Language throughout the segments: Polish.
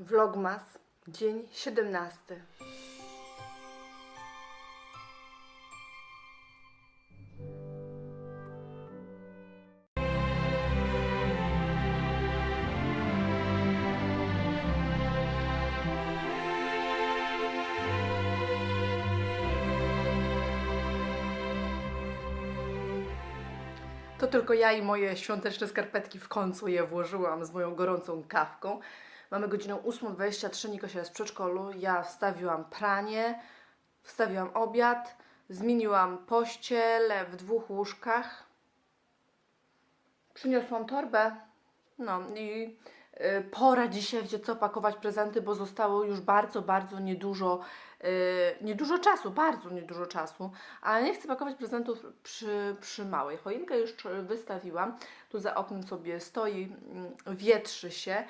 Vlogmas, dzień 17. To tylko ja i moje świąteczne skarpetki w końcu je włożyłam z moją gorącą kawką. Mamy godzinę 8.23, Nikosia jest w przedszkolu. Ja wstawiłam pranie, wstawiłam obiad, zmieniłam pościel w dwóch łóżkach. Przyniosłam torbę. No i y, pora dzisiaj, wiecie co, pakować prezenty, bo zostało już bardzo, bardzo niedużo, y, niedużo czasu, bardzo niedużo czasu, ale nie chcę pakować prezentów przy, przy małej. Choinkę już wystawiłam, tu za oknem sobie stoi, mm, wietrzy się.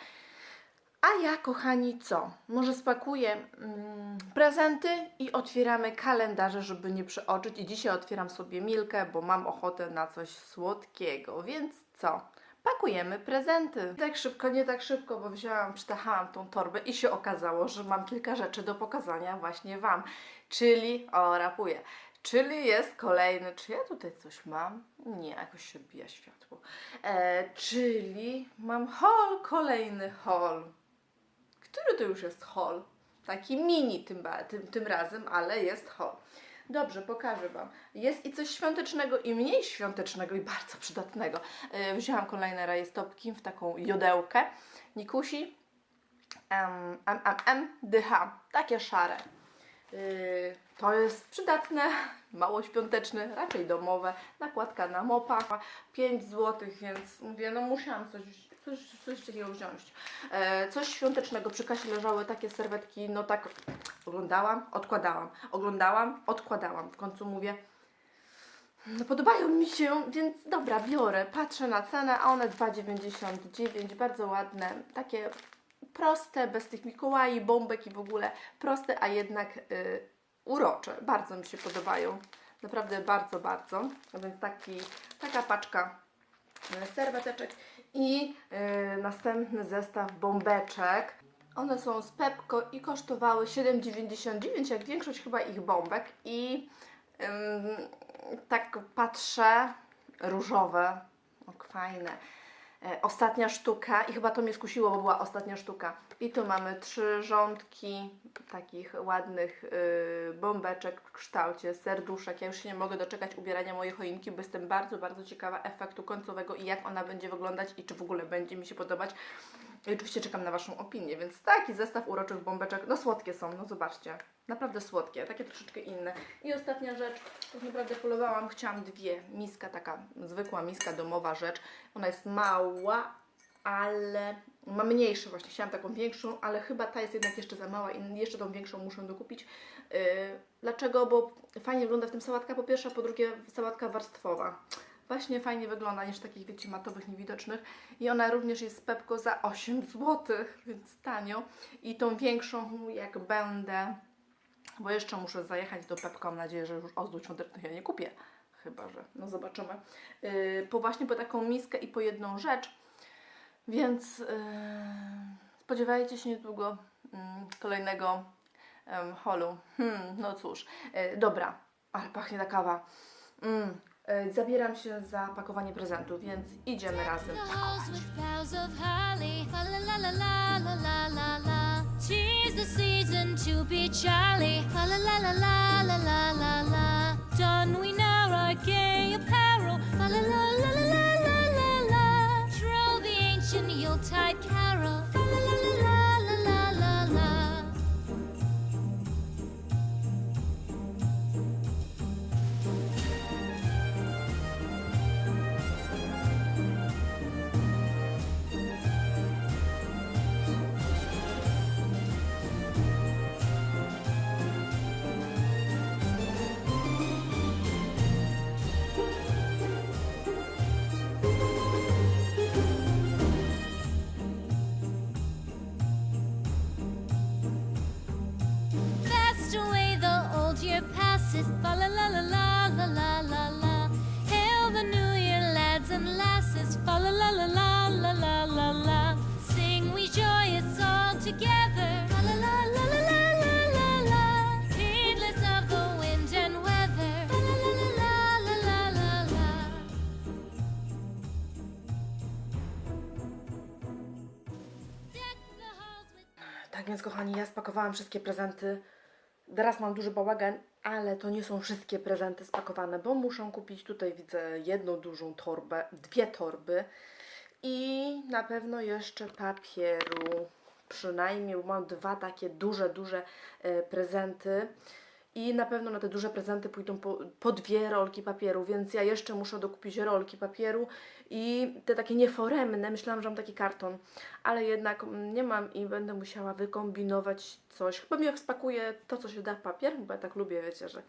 A ja, kochani, co? Może spakuję mm, prezenty i otwieramy kalendarze, żeby nie przeoczyć. I dzisiaj otwieram sobie Milkę, bo mam ochotę na coś słodkiego. Więc co? Pakujemy prezenty. Tak szybko, nie tak szybko, bo wzięłam, przytachałam tą torbę i się okazało, że mam kilka rzeczy do pokazania właśnie Wam. Czyli, o, rapuję. Czyli jest kolejny, czy ja tutaj coś mam? Nie, jakoś się odbija światło. E, czyli mam hol, kolejny hol. Który to już jest hol? Taki mini tym, tym, tym razem, ale jest hol. Dobrze, pokażę Wam. Jest i coś świątecznego, i mniej świątecznego, i bardzo przydatnego. Yy, wzięłam kolejne rajestopki w taką jodełkę. Nikusi M, M, M, M, DH. Takie szare. Yy, to jest przydatne, mało świąteczne, raczej domowe. Nakładka na mopa, 5 zł, więc mówię, no musiałam coś, coś, coś takiego wziąć. E, coś świątecznego. Przy kasie leżały takie serwetki, no tak oglądałam, odkładałam, oglądałam, odkładałam. W końcu mówię, no podobają mi się, więc dobra, biorę. Patrzę na cenę, a one 2,99, bardzo ładne, takie proste, bez tych Mikołai, bombek i w ogóle proste, a jednak y, urocze. Bardzo mi się podobają. Naprawdę bardzo, bardzo. A Więc taki, taka paczka y, serweteczek i y, następny zestaw bombeczek. One są z Pepko i kosztowały 7,99, jak większość chyba ich bombek. I ym, tak patrzę, różowe, ok, fajne. E, Ostatnia sztuka i chyba to mnie skusiło, bo była ostatnia sztuka. I tu mamy trzy rządki takich ładnych y, bombeczek w kształcie serduszek. Ja już się nie mogę doczekać ubierania mojej choinki, bo jestem bardzo, bardzo ciekawa efektu końcowego i jak ona będzie wyglądać i czy w ogóle będzie mi się podobać. I oczywiście czekam na Waszą opinię, więc taki zestaw uroczych bombeczek, no słodkie są, no zobaczcie, naprawdę słodkie, takie troszeczkę inne. I ostatnia rzecz, tak naprawdę polowałam, chciałam dwie, miska taka zwykła miska, domowa rzecz, ona jest mała, ale ma mniejsze właśnie, chciałam taką większą, ale chyba ta jest jednak jeszcze za mała i jeszcze tą większą muszę dokupić. Yy, dlaczego? Bo fajnie wygląda w tym sałatka po pierwsze, po drugie sałatka warstwowa właśnie fajnie wygląda niż takich, wiecie, matowych, niewidocznych. I ona również jest z Pepko za 8 zł, więc tanio. I tą większą, jak będę, bo jeszcze muszę zajechać do Pepko, mam nadzieję, że już ozdób świątecznych ja nie kupię. Chyba, że, no zobaczymy. Yy, po właśnie po taką miskę i po jedną rzecz. Więc yy, spodziewajcie się niedługo mm, kolejnego em, holu. Hmm, no cóż, yy, dobra, ale pachnie ta kawa. Mm, yy, zabieram się za pakowanie prezentu, więc idziemy razem pakować. 啦啦啦啦。Więc, kochani, ja spakowałam wszystkie prezenty. Teraz mam duży bałagan, ale to nie są wszystkie prezenty spakowane, bo muszę kupić tutaj, widzę, jedną dużą torbę, dwie torby i na pewno jeszcze papieru. Przynajmniej mam dwa takie duże, duże e, prezenty. I na pewno na te duże prezenty pójdą po, po dwie rolki papieru, więc ja jeszcze muszę dokupić rolki papieru i te takie nieforemne, myślałam, że mam taki karton, ale jednak nie mam i będę musiała wykombinować coś. Chyba mi spakuję to, co się da w papier, bo ja tak lubię, wiecie, że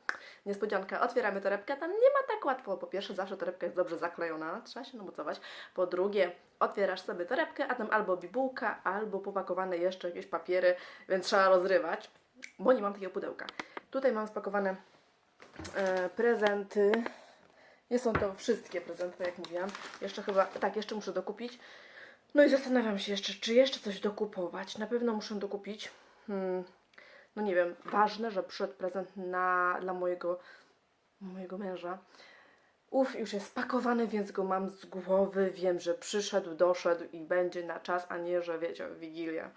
niespodzianka. Otwieramy torebkę, tam nie ma tak łatwo. Po pierwsze, zawsze torebka jest dobrze zaklejona, trzeba się namocować. Po drugie, otwierasz sobie torebkę, a tam albo bibułka, albo popakowane jeszcze jakieś papiery, więc trzeba rozrywać, bo nie mam takiego pudełka. Tutaj mam spakowane e, prezenty. Nie są to wszystkie prezenty, tak jak mówiłam. Jeszcze chyba, tak, jeszcze muszę dokupić. No i zastanawiam się jeszcze, czy jeszcze coś dokupować. Na pewno muszę dokupić. Hmm, no nie wiem, ważne, że przyszedł prezent na, dla mojego, mojego męża. Uf, już jest spakowany, więc go mam z głowy. Wiem, że przyszedł, doszedł i będzie na czas, a nie, że wiecie, Wigilia.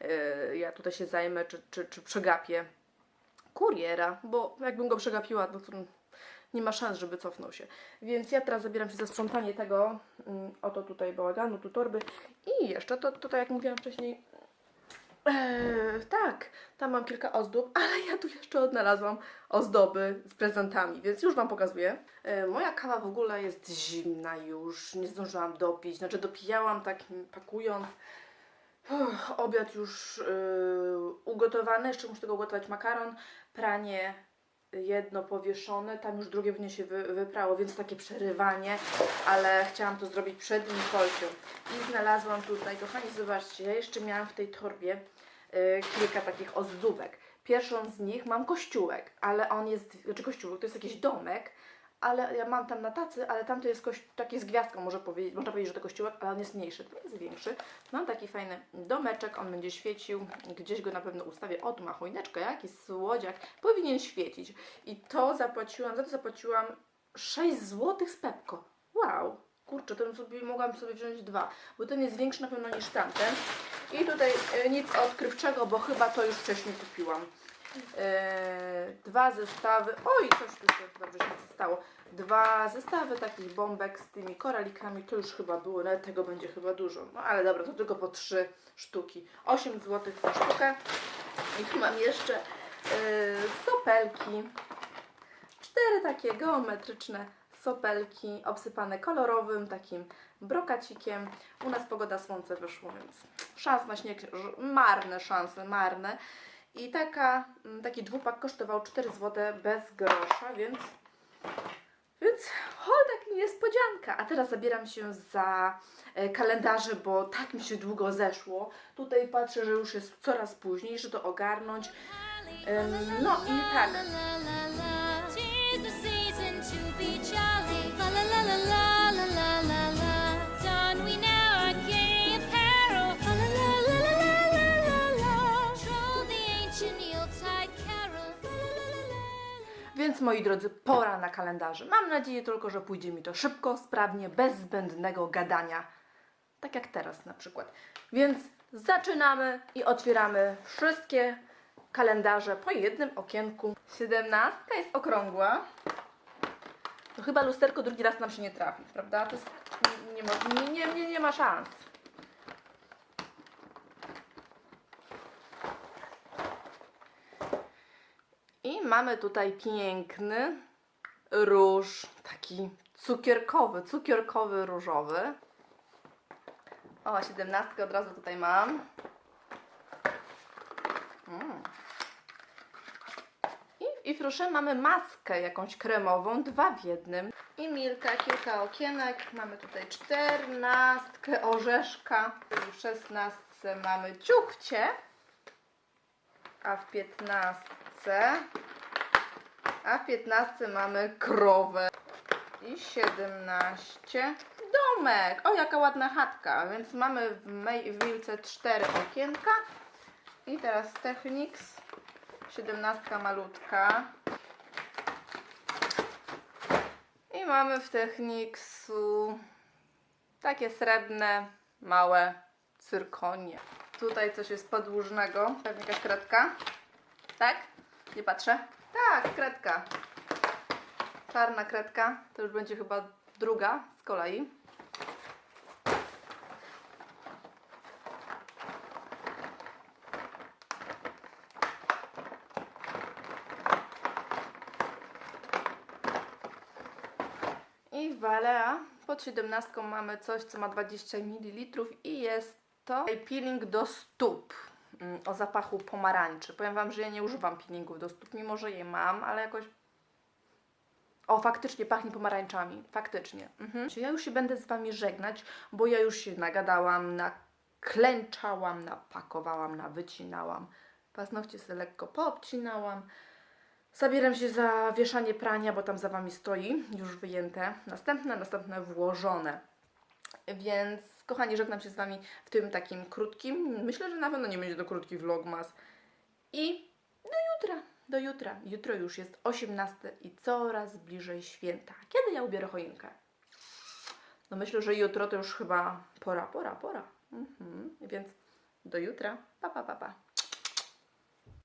Yy, ja tutaj się zajmę, czy, czy, czy przegapię kuriera, bo jakbym go przegapiła, no to nie ma szans, żeby cofnął się. Więc ja teraz zabieram się za sprzątanie tego, mm, oto tutaj bałaganu, tu torby i jeszcze to tutaj, jak mówiłam wcześniej, Eee, tak, tam mam kilka ozdób, ale ja tu jeszcze odnalazłam ozdoby z prezentami, więc już Wam pokazuję. E, moja kawa w ogóle jest zimna już, nie zdążyłam dopić, znaczy dopijałam tak pakując. Uff, obiad już yy, ugotowany, jeszcze muszę tego ugotować makaron, pranie jedno powieszone, tam już drugie w nie się wy, wyprało, więc takie przerywanie, ale chciałam to zrobić przed Nikolcią. I znalazłam tutaj, kochani, zobaczcie, ja jeszcze miałam w tej torbie y, kilka takich ozdóbek. Pierwszą z nich mam kościółek, ale on jest, znaczy kościółek, to jest jakiś domek, ale ja mam tam na tacy, ale tam to jest koś, taki z gwiazdką, może powiedzieć, można powiedzieć, że to kościółek, ale on jest mniejszy, to jest większy. Mam taki fajny domeczek, on będzie świecił, gdzieś go na pewno ustawię. O, tu ma choineczkę, jaki słodziak, powinien świecić. I to zapłaciłam, za to zapłaciłam 6 zł z Pepko. Wow, kurczę, ten sobie, mogłam sobie wziąć dwa, bo ten jest większy na pewno niż tamten. I tutaj e, nic odkrywczego, bo chyba to już wcześniej kupiłam. E, dwa zestawy, oj, coś tu się dobrze się stało. Dwa zestawy takich bombek z tymi koralikami, to już chyba było, nawet tego będzie chyba dużo. No ale dobra, to tylko po trzy sztuki. 8 zł za sztukę. I tu mam jeszcze e, sopelki. Cztery takie geometryczne sopelki obsypane kolorowym takim brokacikiem. U nas pogoda słońce wyszło, więc szans na śnieg, marne szanse, marne. I taka, mm, taki dwupak kosztował 4 zł bez grosza, więc więc holdak niespodzianka. A teraz zabieram się za e, kalendarze, bo tak mi się długo zeszło. Tutaj patrzę, że już jest coraz później, że to ogarnąć. No i tak. Moi drodzy, pora na kalendarze. Mam nadzieję tylko, że pójdzie mi to szybko, sprawnie, bez zbędnego gadania. Tak jak teraz na przykład. Więc zaczynamy i otwieramy wszystkie kalendarze po jednym okienku. Siedemnastka jest okrągła. To chyba lusterko drugi raz nam się nie trafi, prawda? To jest, nie, nie, nie, nie ma szans. I mamy tutaj piękny róż, taki cukierkowy, cukierkowy różowy. O, siedemnastkę od razu tutaj mam. Mm. I, I proszę, mamy maskę jakąś kremową, dwa w jednym. I Milka, kilka okienek. Mamy tutaj czternastkę, orzeszka. W szesnastce mamy ciuchcie. A w piętnastce a w 15 mamy krowę. I 17 domek. O, jaka ładna chatka. Więc mamy w, mej, w Milce cztery okienka I teraz Technics. 17 malutka. I mamy w Technicsu takie srebrne, małe cyrkonie. Tutaj coś jest podłużnego. Pewnie jakaś kredka. Tak? Nie patrzę. Tak, kredka. Czarna kredka. To już będzie chyba druga z kolei. I w Balea pod 17 mamy coś, co ma 20 ml i jest to peeling do stóp o zapachu pomarańczy. Powiem Wam, że ja nie używam peelingów do stóp, mimo że je mam, ale jakoś... O, faktycznie pachnie pomarańczami. Faktycznie. Mhm. Ja już się będę z Wami żegnać, bo ja już się nagadałam, naklęczałam, napakowałam, nawycinałam. Paznokcie sobie lekko poobcinałam. Zabieram się za wieszanie prania, bo tam za Wami stoi, już wyjęte. Następne, następne włożone. Więc, kochani, żegnam się z Wami w tym takim krótkim, myślę, że na pewno nie będzie to krótki vlogmas. I do jutra, do jutra. Jutro już jest 18 i coraz bliżej święta. Kiedy ja ubiorę choinkę? No myślę, że jutro to już chyba pora, pora, pora. Mhm. Więc do jutra. Pa, pa, pa, pa.